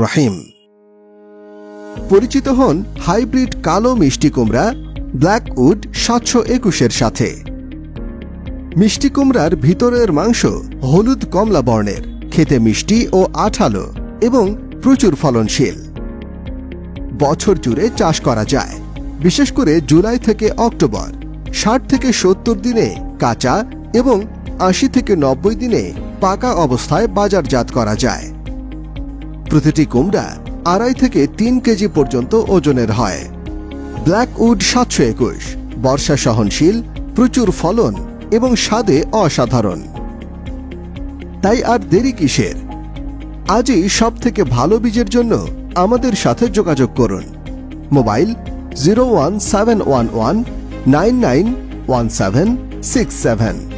রহিম। পরিচিত হন হাইব্রিড কালো মিষ্টি কুমড়া ব্ল্যাক উড সাতশো একুশের সাথে। মিষ্টি কুমড়ার ভিতরের মাংস হলুদ কমলা বর্ণের, খেতে মিষ্টি ও আঠালো এবং প্রচুর ফলনশীল। বছর জুড়ে চাষ করা যায়, বিশেষ করে জুলাই থেকে অক্টোবর, ষাট থেকে সত্তর দিনে কাঁচা এবং আশি থেকে নব্বই দিনে পাকা অবস্থায় বাজারজাত করা যায়। প্রতিটি কুমড়া আড়াই থেকে তিন কেজি পর্যন্ত ওজনের হয়। ব্ল্যাক উড সাতশো একুশ, বর্ষা সহনশীল, প্রচুর ফলন এবং স্বাদে অসাধারণ। তাই আর দেরি কিসের? আজই সব থেকে ভালো বীজের জন্য আমাদের সাথে যোগাযোগ করুন। Mobile zero one seven one one nine nine one seven six seven.